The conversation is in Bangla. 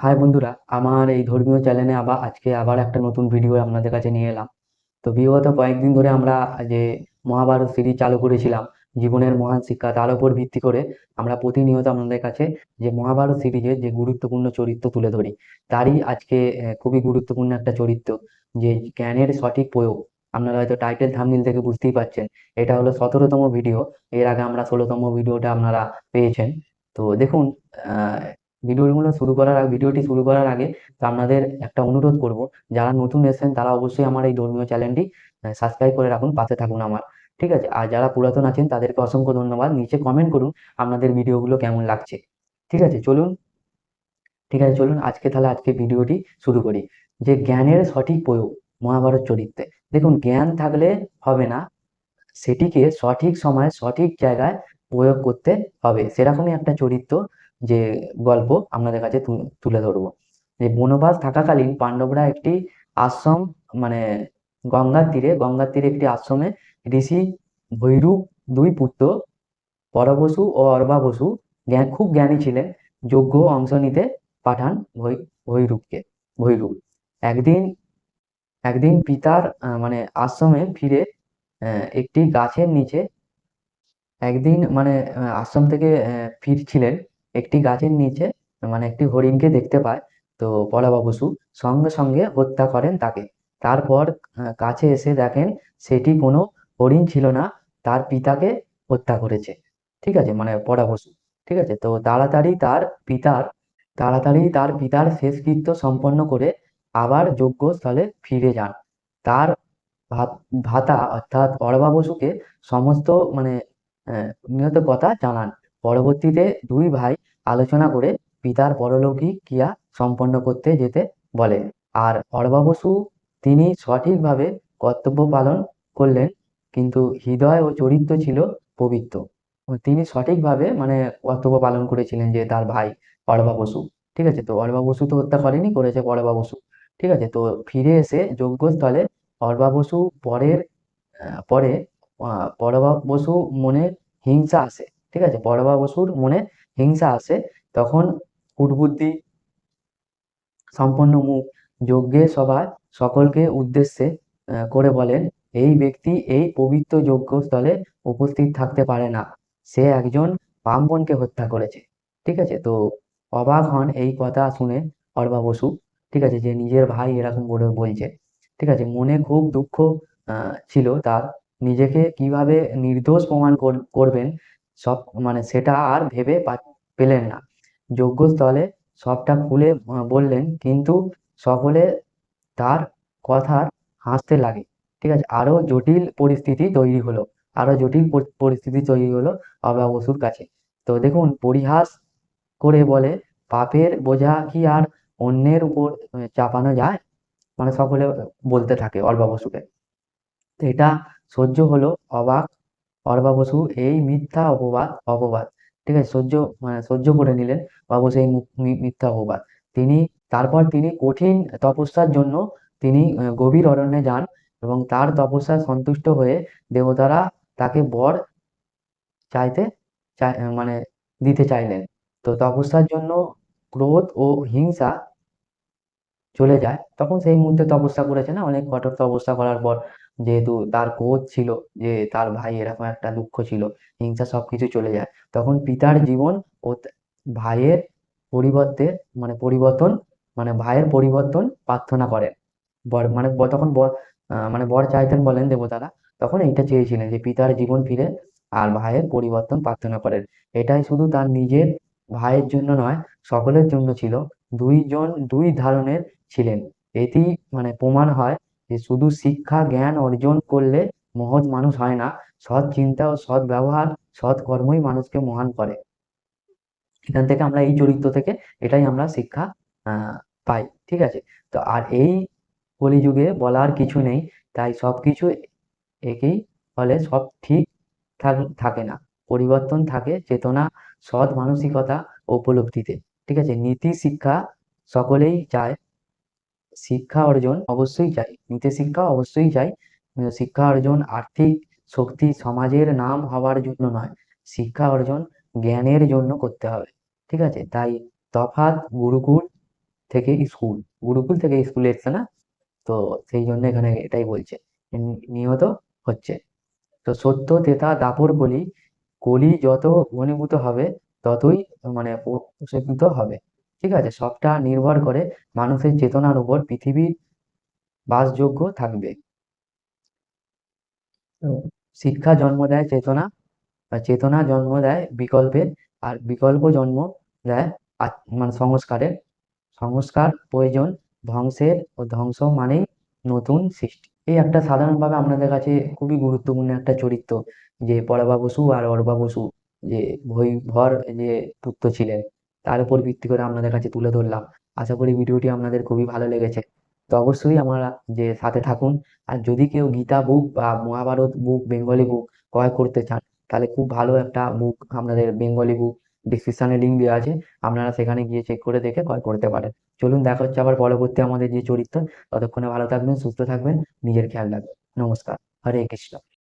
হাই বন্ধুরা, আমার এই ধর্মীয় চ্যানেলে আবার আজকে আবার একটা নতুন ভিডিও আপনাদের কাছে নিয়ে এলাম। তো বিগত কয়েকদিন ধরে আমরা যে মহাভারত সিরিজ চালু করেছিলাম, জীবনের মহান শিক্ষা, তার উপর ভিত্তি করে আমরা প্রতিনিয়ত আপনাদের কাছে যে মহাভারত সিরিজের যে গুরুত্বপূর্ণ চরিত্র তুলে ধরি, তারই আজকে খুবই গুরুত্বপূর্ণ একটা চরিত্র, যে জ্ঞানের সঠিক প্রয়োগ। আপনারা হয়তো টাইটেল থাম্বনেল থেকে বুঝতেই পারছেন, এটা হলো সতেরোতম ভিডিও এর আগে আমরা ষোলোতম ভিডিওটা আপনারা পেয়েছেন। তো দেখুন ভিডিওগুলো শুরু করার আগে, ভিডিওটি শুরু করার আগে তো আপনাদের একটা অনুরোধ করব, যারা নতুন এসেছেন তারা অবশ্যই আমার এই ধর্মীয় চ্যানেলটি সাবস্ক্রাইব করে রাখুন, পাশে থাকুন আমার, ঠিক আছে? আর যারা পুরাতন আছেন তাদেরকে অসংখ্য ধন্যবাদ, নিচে কমেন্ট করুন আপনাদের ভিডিওগুলো কেমন লাগছে, ঠিক আছে? চলুন, ঠিক আছে, চলুন আজকে তাহলে আজকে ভিডিওটি শুরু করি। যে জ্ঞানের সঠিক প্রয়োগ, মহাভারত চরিত্রে। দেখুন, জ্ঞান থাকলে হবে না, সেটিকে সঠিক সময়ে সঠিক জায়গায় প্রয়োগ করতে হবে। সেরকমই একটা চরিত্র যে গল্প আপনাদের কাছে তুলে ধরবো। যে বনবাস থাকাকালীন পাণ্ডবরা একটি আশ্রম মানে গঙ্গার তীরে গঙ্গার তীরে একটি আশ্রমে ঋষি ভৈরূপ দুই পুত্র, পরবসু ও অর্বা বসু খুব জ্ঞানী ছিলেন, যোগ্য অংশ নিতে পাঠান ভৈরূপকে ভৈরূপ একদিন একদিন পিতার মানে আশ্রমে ফিরে একটি গাছের নিচে একদিন মানে আশ্রম থেকে ফিরছিলেন একটি গাছের নিচে মানে একটি হরিণকে দেখতে পায়, তো পলাবা বসু সঙ্গে সঙ্গে হত্যা করেন তাকে। তারপর কাছে এসে দেখেন সেটি কোনো হরিণ ছিল না, তার পিতাকে হত্যা করেছে। ঠিক আছে মানে পড়া বসু ঠিক আছে, তো তাড়াতাড়ি তার পিতার, তাড়াতাড়ি তার পিতার শেষকৃত্য সম্পন্ন করে আবার যজ্ঞস্থলে ফিরে যান। তার ভাতা অর্থাৎ অড়বা বসুকে সমস্ত মানে নিহত কথা জানান। পরবর্তীতে দুই ভাই আলোচনা করে পিতার পরলৌকিক ক্রিয়া সম্পন্ন করতে যেতে বলেন। আর অড়বা বসু তিনি সঠিকভাবে কর্তব্য পালন করলেন, কিন্তু হৃদয় ও চরিত্র ছিল পবিত্র। তিনি সঠিকভাবে মানে কর্তব্য পালন করেছিলেন যে তার ভাই অড়বা বসু ঠিক আছে? তো অড়বা বসু তো হত্যা করেনি, করেছে পড়বা বসু ঠিক আছে? তো ফিরে এসে যজ্ঞস্থলে অর্বা বসু পরের পরে পরবা বসু মনে হিংসা আসে। ঠিক আছে? পরবা বসুর মনে হিংসা আসে। তখন কুটবুদ্ধি, সম্পন্ন মুখ যজ্ঞের সভায় সকলকে উদ্দেশ্যে করে বলেন, এই ব্যক্তি এই পবিত্র যজ্ঞস্থলে উপস্থিত থাকতে পারে না। সে একজন ব্রাহ্মণকে হত্যা করেছে। ঠিক আছে? তো অবাক হন এই কথা শুনে অর্বা বসু। ঠিক আছে? যে নিজের ভাই এরকম করে বলছে। ঠিক আছে? মনে খুব দুঃখ ছিল তার। নিজেকে কীভাবে নির্দোষ প্রমাণ কর- করবেন? সব মানে সেটা আর ভেবে পেলেন না। যজ্ঞস্থলে সবটা খুলে বললেন, কিন্তু সকলে তার কথার হাসতে লাগে। ঠিক আছে, আরও জটিল পরিস্থিতি তৈরি হলো। আরও জটিল পরিস্থিতি তৈরি হলো অবা বসুর কাছে। তো দেখুন, পরিহাস করে বলে পাপের বোঝা কি আর অন্যের উপর চাপানো যায়? মানে সকলে বলতে থাকে অর্বা বসুকে। এটা সহ্য হলো অবাক অর্বা বসু এই মিথ্যা অপবাদ অপবাদ। ঠিক আছে, সহ্য মানে সহ্য করে নিলেন বাবু সেই মিথ্যা অপবাদ। তিনি, তারপর তিনি কঠিন তপস্যার জন্য তিনি গভীর অরণ্যে যান এবং তার তপস্যায় সন্তুষ্ট হয়ে দেবতারা তাকে বর চাইতে চাই মানে দিতে চাইলেন। তো তপস্যার জন্য ক্রোধ ও হিংসা চলে যায়। তখন সেই মুহূর্তে তপস্যা করেছে না? অনেক কঠোর তপস্যা করার পর যেহেতু তার ক্রোধ ছিল যে তার ভাই এরকম একটা দুঃখ ছিল হিংসা সবকিছু চলে যায়। তখন পিতার জীবন ও ভাইয়ের পরিবর্তে মানে পরিবর্তন মানে ভাইয়ের পরিবর্তন প্রার্থনা করেন বর মানে তখন বর মানে বর চাইতেন বলেন দেবতারা তখন এইটা চেয়েছিলেন যে পিতার জীবন ফিরে আর ভাইয়ের পরিবর্তন প্রার্থনা করেন। এটাই শুধু তার নিজের ভাইয়ের জন্য নয় সকলের জন্য ছিল। দুইজন দুই ধরনের ছিলেন। এটি মানে প্রমাণ হয় যে শুধু শিক্ষা, জ্ঞান অর্জন করলে মহৎ মানুষ হয় না। সৎ চিন্তা ও সৎ ব্যবহার, সৎ কর্মই মানুষকে মহান করে। এখান থেকে আমরা এই চরিত্র থেকে এটাই আমরা শিক্ষা পাই, ঠিক আছে? তো আর এই কলিযুগে বলার কিছু নেই, তাই সবকিছু একেই ফলে সব ঠিক থাকে না। পরিবর্তন থাকে চেতনা, সৎ মানসিকতা উপলব্ধিতে, ঠিক আছে? নীতি, শিক্ষা সকলেই চায় শিক্ষা অর্জন অবশ্যই চাই। নিতে শিক্ষা অবশ্যই চাই। শিক্ষা অর্জন আর্থিক শক্তি সমাজের নাম হওয়ার জন্য নয়। শিক্ষা অর্জন জ্ঞানের জন্য করতে হবে। ঠিক আছে? তাই তফাৎ গুরুকুল থেকে স্কুল। গুরুকুল থেকে স্কুলে এসছে না? তো সেই জন্য এখানে এটাই বলছে। নিহত হচ্ছে। তো সত্য, তেতা, দাপর বলি কলি যত ঘনীভূত হবে, ততই মানে প্রশমিত হবে। ঠিক আছে? সবটা নির্ভর করে মানুষের চেতনার উপর পৃথিবীর বাসযোগ্য থাকবে। শিক্ষা জন্ম দেয় চেতনা চেতনা জন্ম দেয় বিকল্পের, আর বিকল্প জন্ম দেয় মানে সংস্কারের। সংস্কার, প্রয়োজন, ধ্বংসের, ও ধ্বংস মানেই নতুন সৃষ্টি। এই একটা সাধারণভাবে আপনাদের কাছে খুবই গুরুত্বপূর্ণ একটা চরিত্র, যে পরাবা বসু আর অরবা বসু, যে ভর যে পুত্র ছিলেন। তার উপর ভিত্তি করে আপনাদের কাছে তুলে ধরলাম। আশা করি ভিডিওটি আপনাদের খুবই ভালো লেগেছে। তো অবশ্যই আমরা যে সাথে থাকুন, আর যদি কেউ গীতা বুক বা মহাভারত বুক, বেঙ্গলি বুক ক্রয় করতে চান, তাহলে খুব ভালো একটা বুক আপনাদের বেঙ্গলি বুক ডিসক্রিপশনে লিঙ্ক দেওয়া আছে। আপনারা সেখানে গিয়ে চেক করে দেখে ক্রয় করতে পারেন। চলুন দেখা হচ্ছে আবার পরবর্তী আমাদের যে চরিত্র। ততক্ষণে ভালো থাকবেন, সুস্থ থাকবেন, নিজের খেয়াল রাখবেন। নমস্কার। হরে কৃষ্ণ।